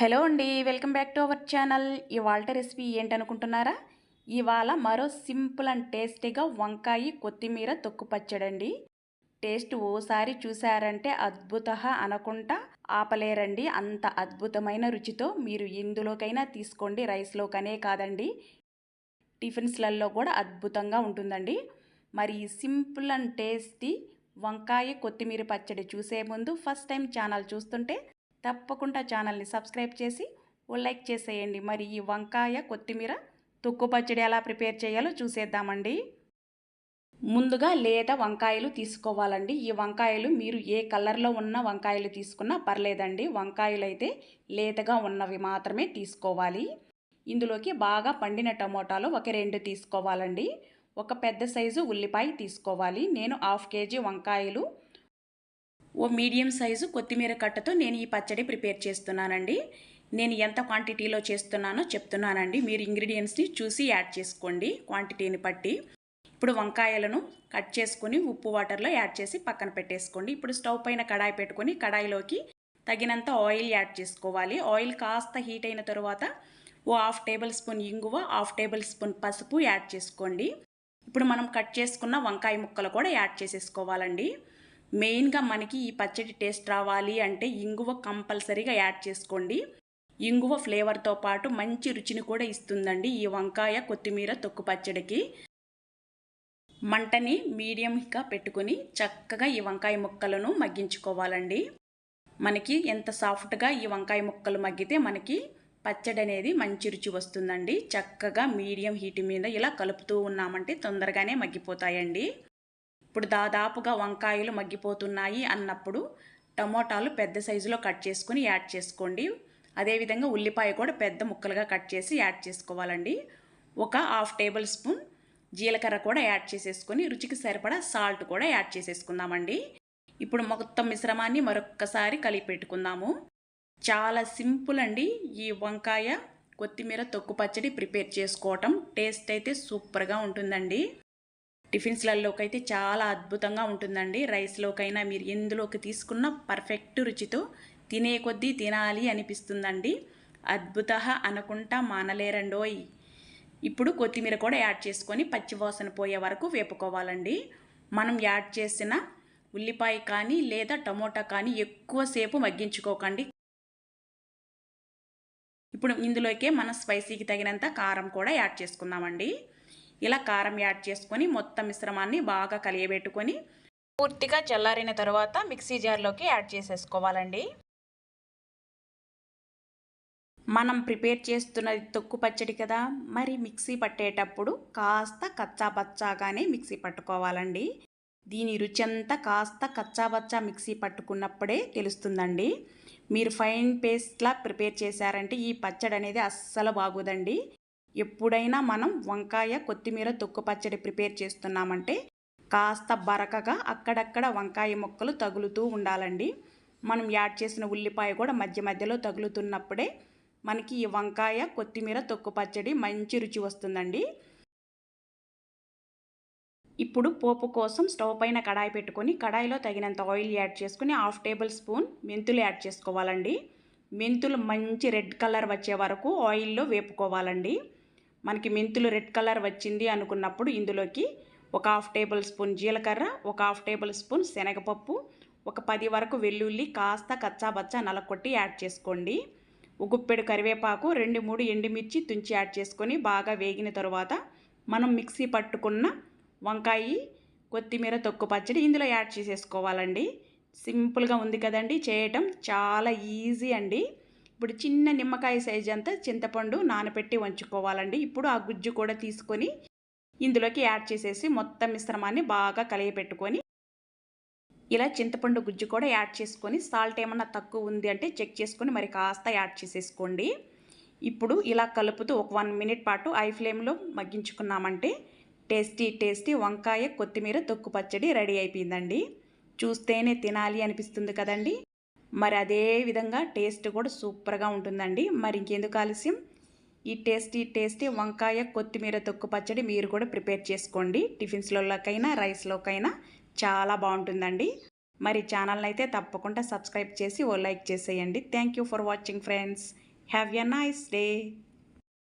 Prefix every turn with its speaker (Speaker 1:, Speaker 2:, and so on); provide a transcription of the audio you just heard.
Speaker 1: Hello అండి welcome back to our channel. ఇవాళ recipe ఏంటనుకుంటున్నారా? ఇవాళ మరో సింపుల్ అండ్ టేస్టీగా వంకాయ కొత్తిమీర తొక్కు పచ్చడండి. టేస్ట్ ఓసారి చూసారంటే అద్భుత అనకుండా ఆపలేరండి. అంత అద్భుతమైన రుచితో మీరు ఎందులోకైనా తీసుకోండి. రైస్లోకనే కాదండి టిఫిన్స్లలో కూడా అద్భుతంగా ఉంటుందండి. మరి సింపుల్ అండ్ టేస్టీ వంకాయ కొత్తిమీర పచ్చడి చూసే ముందు ఫస్ట్ టైం ఛానల్ చూస్తుంటే తప్పకుండా ఛానల్ని సబ్స్క్రైబ్ చేసి ఓ లైక్ చేసేయండి. మరి ఈ వంకాయ కొత్తిమీర తొక్కు పచ్చడి ఎలా ప్రిపేర్ చేయాలో చూసేద్దామండి. ముందుగా లేత వంకాయలు తీసుకోవాలండి. ఈ వంకాయలు మీరు ఏ కలర్లో ఉన్న వంకాయలు తీసుకున్నా పర్లేదండి. వంకాయలు అయితే లేతగా ఉన్నవి మాత్రమే తీసుకోవాలి. ఇందులోకి బాగా పండిన టమోటాలు ఒక రెండు తీసుకోవాలండి. ఒక పెద్ద సైజు ఉల్లిపాయ తీసుకోవాలి. నేను హాఫ్ కేజీ వంకాయలు ఓ మీడియం సైజు కొత్తిమీర కట్టతో నేను ఈ పచ్చడి ప్రిపేర్ చేస్తున్నానండి. నేను ఎంత క్వాంటిటీలో చేస్తున్నానో చెప్తున్నానండి. మీరు ఇంగ్రీడియంట్స్ని చూసి యాడ్ చేసుకోండి క్వాంటిటీని బట్టి. ఇప్పుడు వంకాయలను కట్ చేసుకుని ఉప్పు వాటర్లో యాడ్ చేసి పక్కన పెట్టేసుకోండి. ఇప్పుడు స్టవ్ పైన కడాయి పెట్టుకొని కడాయిలోకి తగినంత ఆయిల్ యాడ్ చేసుకోవాలి. ఆయిల్ కాస్త హీట్ అయిన తర్వాత ఓ హాఫ్ టేబుల్ స్పూన్ ఇంగువ హాఫ్ టేబుల్ స్పూన్ పసుపు యాడ్ చేసుకోండి. ఇప్పుడు మనం కట్ చేసుకున్న వంకాయ ముక్కలు కూడా యాడ్ చేసేసుకోవాలండి. మెయిన్గా మనకి ఈ పచ్చడి టేస్ట్ రావాలి అంటే ఇంగువ కంపల్సరీగా యాడ్ చేసుకోండి. ఇంగువ ఫ్లేవర్తో పాటు మంచి రుచిని కూడా ఇస్తుందండి ఈ వంకాయ కొత్తిమీర తొక్కు పచ్చడికి. మంటని మీడియంగా పెట్టుకుని చక్కగా ఈ వంకాయ ముక్కలను మగ్గించుకోవాలండి. మనకి ఎంత సాఫ్ట్గా ఈ వంకాయ ముక్కలు మగ్గితే మనకి పచ్చడి అనేది మంచి రుచి వస్తుందండి. చక్కగా మీడియం హీట్ మీద ఇలా కలుపుతూ ఉన్నామంటే తొందరగానే మగ్గిపోతాయండి. ఇప్పుడు దాదాపుగా వంకాయలు మగ్గిపోతున్నాయి అన్నప్పుడు టమోటాలు పెద్ద సైజులో కట్ చేసుకుని యాడ్ చేసుకోండి. అదేవిధంగా ఉల్లిపాయ కూడా పెద్ద ముక్కలుగా కట్ చేసి యాడ్ చేసుకోవాలండి. ఒక హాఫ్ టేబుల్ స్పూన్ జీలకర్ర కూడా యాడ్ చేసేసుకొని రుచికి సరిపడా సాల్ట్ కూడా యాడ్ చేసేసుకుందామండి. ఇప్పుడు మొత్తం మిశ్రమాన్ని మరొక్కసారి కలిపి పెట్టుకుందాము. చాలా సింపుల్ అండి ఈ వంకాయ. కొత్తిమీర తొక్కు పచ్చడి ప్రిపేర్ చేసుకోవటం. టేస్ట్ అయితే సూపర్గా ఉంటుందండి. టిఫిన్స్లలోకి అయితే చాలా అద్భుతంగా ఉంటుందండి. రైస్లోకైనా మీరు ఎందులోకి తీసుకున్న పర్ఫెక్ట్ రుచితో తినే కొద్దీ తినాలి అనిపిస్తుందండి. అద్భుత అనుకుంటా మానలేరండోయ్. ఇప్పుడు కొత్తిమీర కూడా యాడ్ చేసుకొని పచ్చివాసన పోయే వరకు వేపుకోవాలండి. మనం యాడ్ చేసిన ఉల్లిపాయ కానీ లేదా టమోటా కానీ ఎక్కువసేపు మగ్గించుకోకండి. ఇప్పుడు ఇందులోకే మన స్పైసీకి తగినంత కారం కూడా యాడ్ చేసుకుందామండి. ఇలా కారం యాడ్ చేసుకొని మొత్తం మిశ్రమాన్ని బాగా కలియబెట్టుకొని పూర్తిగా చల్లారిన తర్వాత మిక్సీ జార్లోకి యాడ్ చేసేసుకోవాలండి. మనం ప్రిపేర్ చేస్తున్నది తొక్కు పచ్చడి కదా మరి మిక్సీ పట్టేటప్పుడు కాస్త కచ్చాబచ్చాగానే మిక్సీ పట్టుకోవాలండి. దీని రుచి అంతా కాస్త కచ్చాబచ్చా మిక్సీ పట్టుకున్నప్పుడే తెలుస్తుందండి. మీరు ఫైన్ పేస్ట్లా ప్రిపేర్ చేశారంటే ఈ పచ్చడి అనేది అస్సలు బాగోదండి. ఎప్పుడైనా మనం వంకాయ కొత్తిమీర తొక్కు పచ్చడి ప్రిపేర్ చేస్తున్నామంటే కాస్త బరకగా అక్కడక్కడ వంకాయ ముక్కలు తగులుతూ ఉండాలండి. మనం యాడ్ చేసిన ఉల్లిపాయ కూడా మధ్య మధ్యలో తగులుతున్నప్పుడే మనకి ఈ వంకాయ కొత్తిమీర తొక్కు పచ్చడి మంచి రుచి వస్తుందండి. ఇప్పుడు పోపు కోసం స్టవ్ పైన కడాయి పెట్టుకొని కడాయిలో తగినంత ఆయిల్ యాడ్ చేసుకుని హాఫ్ టేబుల్ స్పూన్ మెంతులు యాడ్ చేసుకోవాలండి. మెంతులు మంచి రెడ్ కలర్ వచ్చే వరకు ఆయిల్లో వేపుకోవాలండి. మనకి మెంతులు రెడ్ కలర్ వచ్చింది అనుకున్నప్పుడు ఇందులోకి ఒక హాఫ్ టేబుల్ స్పూన్ జీలకర్ర ఒక హాఫ్ టేబుల్ స్పూన్ శనగపప్పు ఒక పది వరకు వెల్లుల్లి కాస్త కచ్చాబచ్చా నలకొట్టి యాడ్ చేసుకోండి. ఉగుప్పెడు కరివేపాకు రెండు మూడు ఎండుమిర్చి తుంచి యాడ్ చేసుకొని బాగా వేగిన తర్వాత మనం మిక్సీ పట్టుకున్న వంకాయ కొత్తిమీర తొక్కు పచ్చడి ఇందులో యాడ్ చేసేసుకోవాలండి. సింపుల్గా ఉంది కదండి చేయటం చాలా ఈజీ అండి. ఇప్పుడు చిన్న నిమ్మకాయ సైజ్ అంతా చింతపండు నానబెట్టి వంచుకోవాలండి. ఇప్పుడు ఆ గుజ్జు కూడా తీసుకొని ఇందులోకి యాడ్ చేసేసి మొత్తం మిశ్రమాన్ని బాగా కలియపెట్టుకొని ఇలా చింతపండు గుజ్జు కూడా యాడ్ చేసుకొని సాల్ట్ ఏమన్నా తక్కువ ఉంది అంటే చెక్ చేసుకొని మరి కాస్త యాడ్ చేసేసుకోండి. ఇప్పుడు ఇలా కలుపుతూ ఒక వన్ మినిట్ పాటు ఐ ఫ్లేమ్లో మగ్గించుకున్నామంటే టేస్టీ టేస్టీ వంకాయ కొత్తిమీర తొక్కు పచ్చడి రెడీ అయిపోయిందండి. చూస్తేనే తినాలి అనిపిస్తుంది కదండి. మరి అదే విధంగా టేస్ట్ కూడా సూపర్గా ఉంటుందండి. మరి ఇంకెందుకు ఆలస్యం? ఈ టేస్టీ టేస్టీ వంకాయ కొత్తిమీర తొక్కు పచ్చడి మీరు కూడా ప్రిపేర్ చేసుకోండి. టిఫిన్స్లోకైనా రైస్లోకైనా చాలా బాగుంటుందండి. మరి ఛానల్ని అయితే తప్పకుండా సబ్స్క్రైబ్ చేసి ఓ లైక్ చేసేయండి. Thank you for watching friends. Have a nice day.